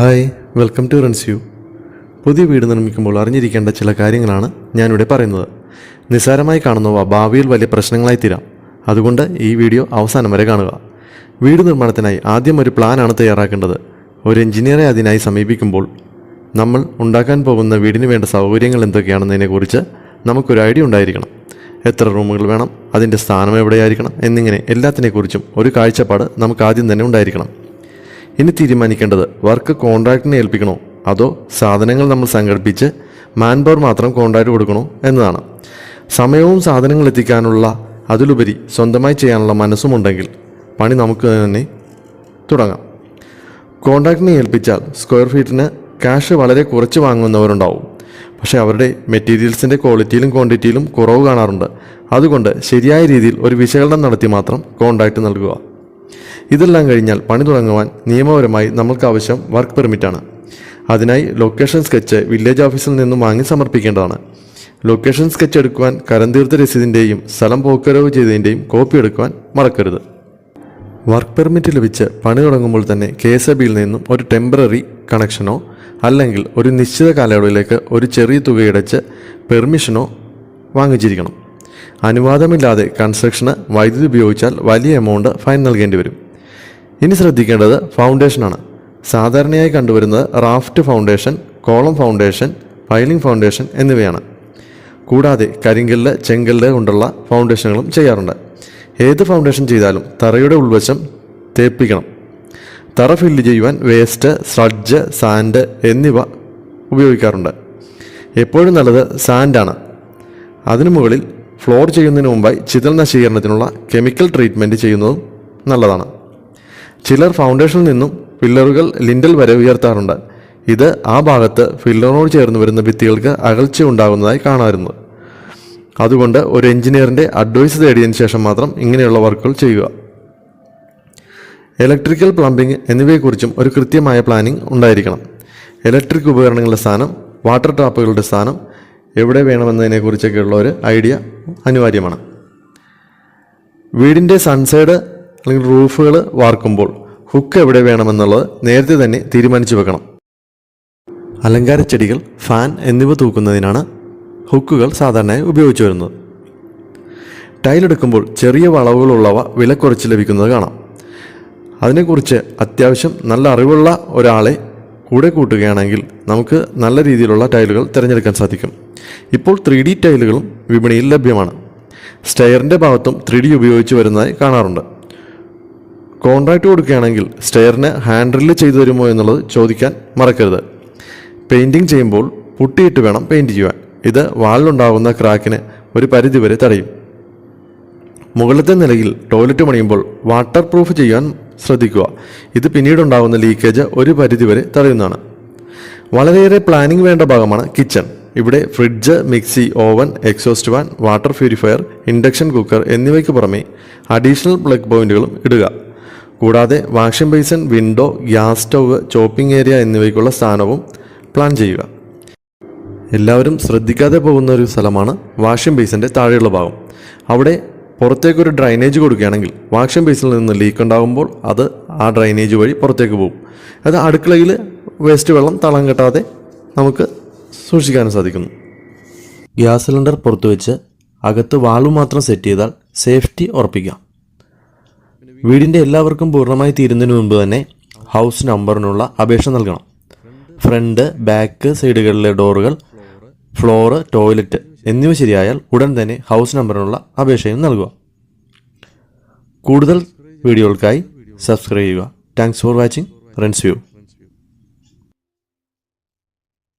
Hi welcome to Rens View. പുതിയ വീട് നിർമ്മിക്കുമ്പോൾ അറിഞ്ഞിരിക്കേണ്ട ചില കാര്യങ്ങളാണ് ഞാനിവിടെ പറയുന്നത്. നിസ്സാരമായി കാണുന്നവ ഭാവിയിൽ വലിയ പ്രശ്നങ്ങളായി തീരാം. അതുകൊണ്ട് ഈ വീഡിയോ അവസാനം വരെ കാണുക. വീട് നിർമ്മാണത്തിനായി ആദ്യം ഒരു പ്ലാനാണ് തയ്യാറാക്കേണ്ടത്. ഒരു എഞ്ചിനീയറെ അതിനായി സമീപിക്കുമ്പോൾ നമ്മൾ ഉണ്ടാക്കാൻ പോകുന്ന വീടിന് വേണ്ട സൗകര്യങ്ങൾ എന്തൊക്കെയാണെന്നതിനെക്കുറിച്ച് നമുക്കൊരു ഐഡിയ ഉണ്ടായിരിക്കണം. എത്ര റൂമുകൾ വേണം അതിന്റെ സ്ഥാനം എവിടെയായിരിക്കണം എന്നിങ്ങനെ എല്ലാത്തിനെക്കുറിച്ചും ഒരു കാഴ്ചപ്പാട് നമുക്ക് ആദ്യം തന്നെ ഉണ്ടായിരിക്കണം. ഇനി തീരുമാനിക്കേണ്ടത് വർക്ക് കോൺട്രാക്ടിനെ ഏൽപ്പിക്കണോ? അതോ സാധനങ്ങൾ നമ്മൾ സംഘടിപ്പിച്ച് മാൻ പവർ മാത്രം കോൺട്രാക്ട് കൊടുക്കണോ എന്നതാണ്. സമയവും സാധനങ്ങൾ എത്തിക്കാനുള്ള അതിലുപരി സ്വന്തമായി ചെയ്യാനുള്ള മനസ്സുമുണ്ടെങ്കിൽ പണി നമുക്ക് തന്നെ തുടങ്ങാം. കോൺട്രാക്ടിനെ ഏൽപ്പിച്ചാൽ സ്ക്വയർ ഫീറ്റിന് ക്യാഷ് വളരെ കുറച്ച് വാങ്ങുന്നവരുണ്ടാവും. പക്ഷേ അവരുടെ മെറ്റീരിയൽസിന്റെ ക്വാളിറ്റിയിലും ക്വാണ്ടിറ്റിയിലും കുറവ് കാണാറുണ്ട്. അതുകൊണ്ട് ശരിയായ രീതിയിൽ ഒരു വിശകലനം നടത്തി മാത്രം കോൺട്രാക്റ്റ് നൽകുക. ഇതെല്ലാം കഴിഞ്ഞാൽ പണി തുടങ്ങുവാൻ നിയമപരമായി നമ്മൾക്ക് ആവശ്യം വർക്ക് പെർമിറ്റാണ്. അതിനായി ലൊക്കേഷൻ സ്കെച്ച് വില്ലേജ് ഓഫീസിൽ നിന്നും വാങ്ങി സമർപ്പിക്കേണ്ടതാണ്. ലൊക്കേഷൻ സ്കെച്ച് എടുക്കുവാൻ കരന്തീർത്ത രസീതിന്റെയും സ്ഥലം പോക്കരവ് ചെയ്തതിന്റെയും കോപ്പി എടുക്കുവാൻ മറക്കരുത്. വർക്ക് പെർമിറ്റ് ലഭിച്ച് പണി തുടങ്ങുമ്പോൾ തന്നെ കെ എസ് എ ബിയിൽ നിന്നും ഒരു ടെമ്പററി കണക്ഷനോ അല്ലെങ്കിൽ ഒരു നിശ്ചിത കാലയളവിലേക്ക് ഒരു ചെറിയ തുകയടച്ച് പെർമിഷനോ വാങ്ങിച്ചിരിക്കണം. അനുവാദമില്ലാതെ കൺസ്ട്രക്ഷന് വൈദ്യുതി ഉപയോഗിച്ചാൽ വലിയ എമൗണ്ട് ഫൈൻ നൽകേണ്ടി വരും. ഇനി ശ്രദ്ധിക്കേണ്ടത് ഫൗണ്ടേഷനാണ് സാധാരണയായി കണ്ടുവരുന്നത് raft foundation column foundation piling foundation എന്നിവയാണ്. കൂടാതെ കരിങ്കല്ല് ചെങ്കല്ല് കൊണ്ടുള്ള ഫൗണ്ടേഷനുകളും ചെയ്യാറുണ്ട്. ഏത് ഫൗണ്ടേഷൻ ചെയ്താലും തറയുടെ ഉൾവശം തേപ്പിക്കണം. തറ ഫില്ല് ചെയ്യുവാൻ വേസ്റ്റ് സ്ലഡ്ജ് സാൻഡ് എന്നിവ ഉപയോഗിക്കാറുണ്ട്. എപ്പോഴും നല്ലത് സാൻഡാണ് അതിനു മുകളിൽ ഫ്ലോർ ചെയ്യുന്നതിന് മുമ്പായി ചിതൽ നശീകരണത്തിനുള്ള കെമിക്കൽ ട്രീറ്റ്മെന്റ് ചെയ്യുന്നതും നല്ലതാണ്. ചിലർ ഫൗണ്ടേഷനിൽ നിന്നും പില്ലറുകൾ ലിൻഡൽ വരെ ഉയർത്താറുണ്ട്. ഇത് ആ ഭാഗത്ത് ഫില്ലറിനോട് ചേർന്ന് വരുന്ന ഭിത്തികൾക്ക് അകൽച്ച ഉണ്ടാകുന്നതായി കാണാറുണ്ട്. അതുകൊണ്ട് ഒരു എഞ്ചിനീയറിന്റെ അഡ്വൈസ് തേടിയതിനു ശേഷം മാത്രം ഇങ്ങനെയുള്ള വർക്കുകൾ ചെയ്യുക. ഇലക്ട്രിക്കൽ പ്ലംബിംഗ് എന്നിവയെക്കുറിച്ചും ഒരു കൃത്യമായ പ്ലാനിംഗ് ഉണ്ടായിരിക്കണം. ഇലക്ട്രിക് ഉപകരണങ്ങളുടെ സ്ഥാനം വാട്ടർ ടാപ്പുകളുടെ സ്ഥാനം എവിടെ വേണമെന്നതിനെക്കുറിച്ചൊക്കെയുള്ള ഒരു ഐഡിയ അനിവാര്യമാണ്. വീടിന്റെ സൺസൈഡ് അല്ലെങ്കിൽ റൂഫുകൾ വാർക്കുമ്പോൾ ഹുക്ക് എവിടെ വേണമെന്നുള്ളത് നേരത്തെ തന്നെ തീരുമാനിച്ചു വെക്കണം. അലങ്കാര ചെടികൾ ഫാൻ എന്നിവ തൂക്കുന്നതിനാണ് ഹുക്കുകൾ സാധാരണയായി ഉപയോഗിച്ചു വരുന്നത്. ടൈലെടുക്കുമ്പോൾ ചെറിയ വളവുകളുള്ളവ വിലക്കുറച്ച് ലഭിക്കുന്നത് കാണാം. അതിനെക്കുറിച്ച് അത്യാവശ്യം നല്ല അറിവുള്ള ഒരാളെ കൂടെ കൂട്ടുകയാണെങ്കിൽ നമുക്ക് നല്ല രീതിയിലുള്ള ടൈലുകൾ തിരഞ്ഞെടുക്കാൻ സാധിക്കും. ഇപ്പോൾ ത്രീ ഡി ടൈലുകളും വിപണിയിൽ ലഭ്യമാണ്. സ്റ്റെയറിന്റെ ഭാഗത്തും ത്രീ ഡി ഉപയോഗിച്ച് വരുന്നതായി കാണാറുണ്ട്. കോൺട്രാക്റ്റ് കൊടുക്കുകയാണെങ്കിൽ സ്റ്റെയറിന് ഹാൻഡിൽ ചെയ്തു തരുമോ എന്നുള്ളത് ചോദിക്കാൻ മറക്കരുത്. പെയിന്റിങ് ചെയ്യുമ്പോൾ പുട്ടിയിട്ട് വേണം പെയിന്റ് ചെയ്യുവാൻ. ഇത് വാളിലുണ്ടാകുന്ന ക്രാക്കിന് ഒരു പരിധിവരെ തടയും. മുകളിലത്തെ നിലയിൽ ടോയ്ലറ്റ് പണിയുമ്പോൾ വാട്ടർ പ്രൂഫ് ചെയ്യാൻ ശ്രദ്ധിക്കുക. ഇത് പിന്നീടുണ്ടാകുന്ന ലീക്കേജ് ഒരു പരിധിവരെ തടയുന്നതാണ്. വളരെയേറെ പ്ലാനിംഗ് വേണ്ട ഭാഗമാണ് കിച്ചൺ ഇവിടെ fridge mixie oven exhaust fan water purifier induction cooker എന്നിവയ്ക്ക് പുറമെ അഡീഷണൽ പ്ലഗ് പോയിന്റുകളും ഇടുക. കൂടാതെ washing basin window gas stove chopping area എന്നിവയ്ക്കുള്ള സ്ഥാനവും പ്ലാൻ ചെയ്യുക. എല്ലാവരും ശ്രദ്ധിക്കാതെ പോകുന്ന ഒരു സ്ഥലമാണ് വാഷിംഗ് ബേസിന്റെ താഴെയുള്ള ഭാഗം. അവിടെ പുറത്തേക്കൊരു ഡ്രൈനേജ് കൊടുക്കുകയാണെങ്കിൽ വാഷിംഗ് ബേസിൽ നിന്ന് ലീക്ക് ഉണ്ടാകുമ്പോൾ അത് ആ ഡ്രൈനേജ് വഴി പുറത്തേക്ക് പോകും. അത് അടുക്കളയിൽ വേസ്റ്റ് വെള്ളം തളം കെട്ടാതെ നമുക്ക് സൂക്ഷിക്കാനും സാധിക്കുന്നു. ഗ്യാസ് സിലിണ്ടർ പുറത്തു വെച്ച് അകത്ത് വാൾവ് മാത്രം സെറ്റ് ചെയ്താൽ സേഫ്റ്റി ഉറപ്പിക്കാം. വീടിന്റെ എല്ലാവർക്കും പൂർണമായി തീരുന്നതിന് മുമ്പ് തന്നെ ഹൗസ് നമ്പറിനുള്ള അപേക്ഷ നൽകണം. ഫ്രണ്ട് ബാക്ക് സൈഡുകളിലെ ഡോറുകൾ ഫ്ലോറ് ടോയ്ലറ്റ് എന്നിവ ശരിയായാൽ ഉടൻ തന്നെ ഹൗസ് നമ്പറിനുള്ള അപേക്ഷയും നൽകുക. കൂടുതൽ വീഡിയോകൾക്കായി സബ്സ്ക്രൈബ് ചെയ്യുക. Thanks for watching Rens View